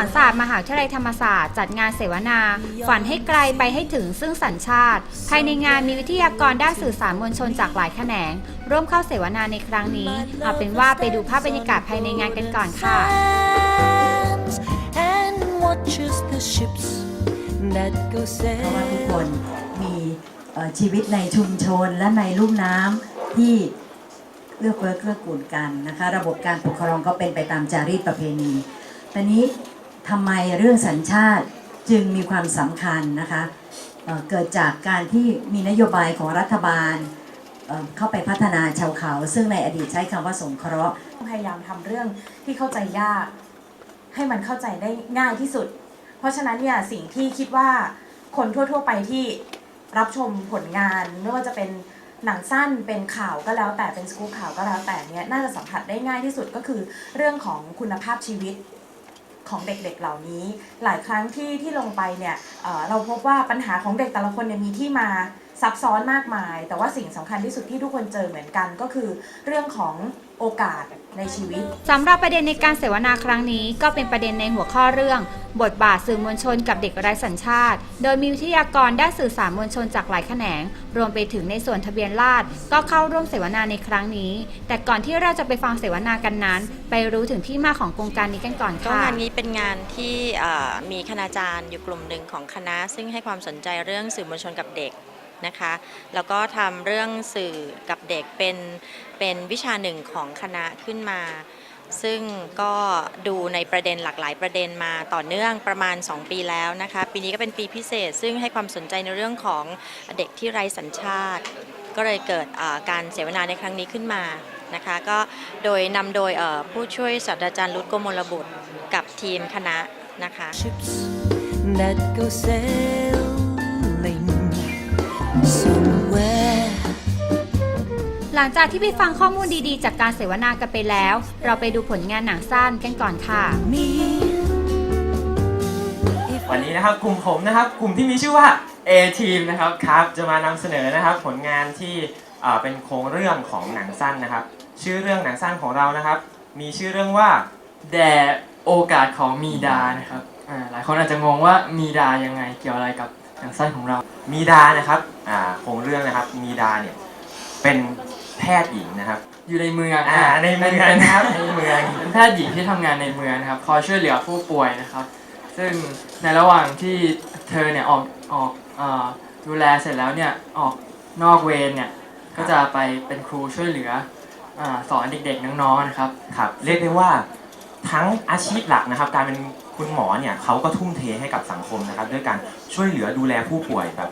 าวิทยาลัยธรรมศาสตร์จัดงานเสวนา ฝันให้ไกลไปให้ถึงซึ่งสัญชาติ ภายในงานมีวิทยากรด้านสื่อสารมวลชนจากหลายแขนง ร่วมเข้าเสวนาในครั้งนี้ เอาเป็นว่าไปดูภาพบรรยากาศภายในงานกันก่อนค่ะ sands and watches the ships that go เพราะว่าทุก sailing. คนมีเอ่อชีวิตในชุมชนและในลุ่มน้ำที่เอื้อเฟื้อเกื้อกูลกันนะคะ ระบบการปกครองก็เป็นไปตามจารีตประเพณีตอนนี้ ทำไมเรื่องสัญชาติจึงมีความสำคัญนะคะเเกิดจากการที่มีนโยบายของรัฐบาลเเข้าไปพัฒนาชาวเขา ซึ่งในอดีตใช้คำว่าสงเคราะห์พยายามทำเรื่องที่เข้าใจยาก ให้มันเข้าใจได้ง่ายที่สุด เพราะฉะนั้นเนี่ยสิ่งที่คิดว่าคนทั่ว ๆ ไปที่รับชมผลงานไม่ว่าจะเป็นหนังสั้นเป็นข่าวก็แล้วแต่เป็นสกู๊ปข่าวก็แล้วแต่เนี่ยน่าจะสัมผัสได้ง่ายที่สุดก็คือเรื่องของคุณภาพชีวิต ของเด็กๆเหล่านี้ หลายครั้งที่ที่ลงไปเนี่ยเเราพบว่าปัญหาของเด็กแต่ละคนเนี่ยมีที่มาซับซ้อนมากมาย แต่ว่าสิ่งสำคัญที่สุดที่ทุกคนเจอเหมือนกันก็คือเรื่องของ โอกาสในชีวิตสำหรับประเด็นในการเสวนาครั้งนี้ ก็เป็นประเด็นในหัวข้อเรื่อง บทบาทสื่อมวลชนกับเด็กไร้สัญชาติ โดยมีวิทยากรด้านสื่อสารมวลชนจากหลายแขนง รวมไปถึงในส่วนทะเบียนราษฎรก็เข้าร่วมเสวนาในครั้งนี้ แต่ก่อนที่เราจะไปฟังเสวนากันนั้น ไปรู้ถึงที่มาของโครงการนี้กันก่อนก็ค่ะ งานนี้เป็นงานที่เอ่อมีคณาจารย์อยู่กลุ่มหนึ่งของคณะ ซึ่งให้ความสนใจเรื่องสื่อมวลชนกับเด็ก นะคะ แล้วก็ทำเรื่องสื่อกับเด็กเป็นเป็นวิชาหนึ่งของคณะขึ้นมา ซึ่งก็ดูในประเด็นหลากหลายประเด็นมาต่อเนื่องประมาณ 2 ปีแล้วนะคะ ปีนี้ก็เป็นปีพิเศษ ซึ่งให้ความสนใจในเรื่องของเด็กที่ไร้สัญชาติ ก็เลยเกิดการเสวนาในครั้งนี้ขึ้นมานะคะก็โดยนำโดยผู้ช่วยศาสตราจารย์รุตโกมลบุตรกับทีมคณะนะคะ หลังจากที่ไปฟังข้อมูลดีๆ จากการเสวนากันไปแล้ว เราไปดูผลงานหนังสั้นกันก่อนค่ะ Me, วันนี้นะครับกลุ่มผมนะครับกลุ่มที่มีชื่อว่า A Team นะครับครับจะมานำเสนอนะครับ ผลงานที่เอ่อเป็นโครงเรื่องของหนังสั้นนะครับ ชื่อเรื่องหนังสั้นของเรานะครับ มีชื่อเรื่องว่าแด่โอกาสของมีดานะครับอ่าหลายคนอาจจะงงว่ามีดายังไงเกี่ยวอะไรกับหนังสั้นของเรา มีดานะครับอ่าโครงเรื่องนะครับมีดาเนี่ยเป็นแพทย์หญิงนะครับ อยู่ในเมืองอ่าในเมืองป็นะครับในเมืองเป็นแพทย์หญิงที่ทำงานในเมืองนะครับคอยช่วยเหลือผู้ป่วยนะครับ ซึ่งในระหว่างที่เธอเนี่ยออกออกเอ่อดูแลเสร็จแล้วเนี่ยออกนอกเวรเนี่ยก็จะไปเป็นครูช่วยเหลืออาสอนเด็กๆน้องๆนะครับ ครับเรียกได้ว่า ทั้งอาชีพหลักนะครับ การเป็นคุณหมอเนี่ยเขาก็ทุ่มเทให้กับสังคมนะครับ ด้วยการช่วยเหลือดูแลผู้ป่วยแบบ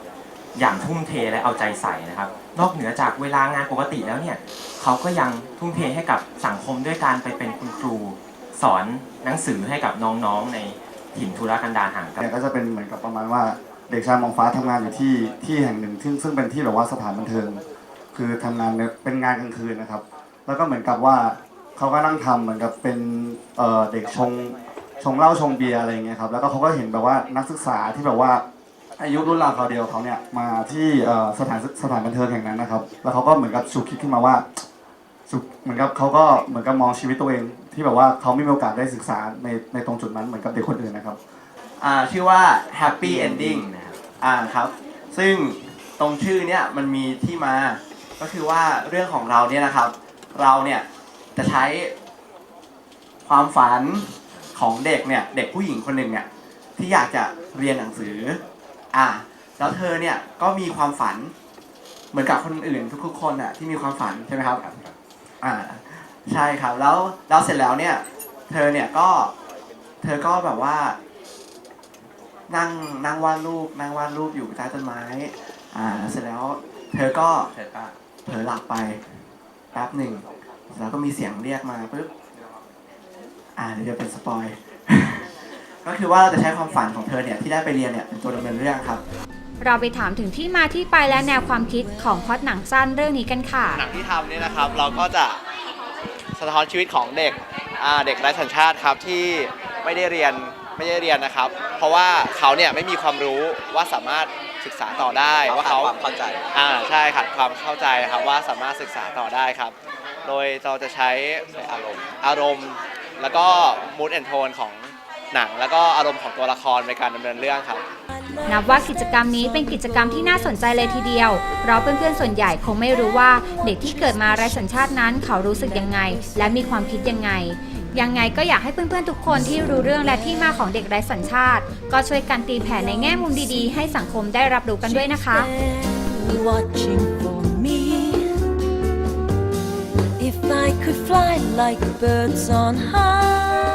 อย่างทุ่มเทและเอาใจใส่นะครับ นอกเหนือจากเวลางานปกติแล้วเนี่ยเขาก็ยังทุ่มเทให้กับสังคมด้วยการไปเป็นคุณครู สอนหนังสือให้กับน้องๆในถิ่นทุรกันดารห่างไกล เนี่ยก็จะเป็นเหมือนกับประมาณว่าเด็กชายมองฟ้าทำงานอยู่ที่ที่แห่งหนึ่งซึ่งซึ่งเป็นที่แบบว่าสถานบันเทิง คือทำงานเนี่ยเป็นงานกลางคืนนะครับ แล้วก็เหมือนกับว่า เขาก็นั่งทำเหมือนกับเป็นเอ่อเด็กชงชงเหล้าชงเบียร์อะไรอย่างเงี้ยครับแล้วก็เขาก็เห็นแบบว่านักศึกษาที่แบบว่าอายุรุ่นราวคราวเดียวเขาเนี่ยมาที่เอ่อสถานสถานบันเทิงแห่งนั้นนะครับ แล้วเขาก็เหมือนกับฉุกคิดขึ้นมาว่าฉุกเหมือนกับเขาก็เหมือนกับมองชีวิตตัวเอง ที่แบบว่าเขาไม่มีโอกาสได้ศึกษาในในตรงจุดนั้นเหมือนกับเด็กคนอื่นนะครับ อ่าชื่อว่า Happy Ending อ่าครับ ซึ่งตรงชื่อเนี่ยมันมีที่มาก็คือว่าเรื่องของเราเนี่ยนะครับ เราเนี่ย จะใช้ความฝันของเด็กเนี่ย เด็กผู้หญิงคนหนึ่งเนี่ยที่อยากจะเรียนหนังสือ อ่าแล้วเธอเนี่ยก็มีความฝัน เหมือนกับคนอื่นทุกๆคนอะที่มีความฝันใช่ไหมครับ อ่า ใช่ครับ แล้วแล้วเสร็จแล้วเนี่ย เธอเนี่ยก็ เธอก็แบบว่า นั่งนั่งวาดรูปนั่งวาดรูปอยู่ใต้ต้นไม้ อ่า เสร็จแล้ว เธอก็เธอก็เผลอหลับไปแป๊บหนึ่ง แล้วก็มีเสียงเรียกมาปุ๊บอ่าเดี๋ยวจะเป็นสปอย ก็คือว่าเราจะใช้ความฝันของเธอเนี่ยที่ได้ไปเรียนเนี่ยเป็นตัวดำเนินเรื่องครับ เราไปถามถึงที่มาที่ไปและแนวความคิดของพล็อดหนังสั้นเรื่องนี้กันค่ะ หนังที่ทำเนี่ยนะครับเราก็จะสะท้อนชีวิตของเด็กอ่าเด็กไร้สัญชาติครับที่ไม่ได้เรียนไม่ได้เรียนนะครับ เพราะว่าเขาเนี่ยไม่มีความรู้ว่าสามารถศึกษาต่อได้ว่าเขาความเข้าใจอ่าใช่ขาดความเข้าใจครับว่าสามารถศึกษาต่อได้ครับ โดยเราจะใช้อารมณ์อารมณ์ แล้วก็มูดแอนโทนของหนัง แล้วก็อารมณ์ของตัวละครในการดำเนินเรื่องครับ นับว่ากิจกรรมนี้เป็นกิจกรรมที่น่าสนใจเลยทีเดียว เพราะเพื่อนๆส่วนใหญ่คงไม่รู้ว่าเด็กที่เกิดมาไร้สัญชาตินั้นเขารู้สึกยังไง และมีความคิดยังไง ยังไงก็อยากให้เพื่อนๆทุกคนที่รู้เรื่องและที่มาของเด็กไร้สัญชาติ ก็ช่วยกันตีแผ่ในแง่มุมดีๆ ให้สังคมได้รับรู้กันด้วยนะคะ watching If I could fly like birds on high.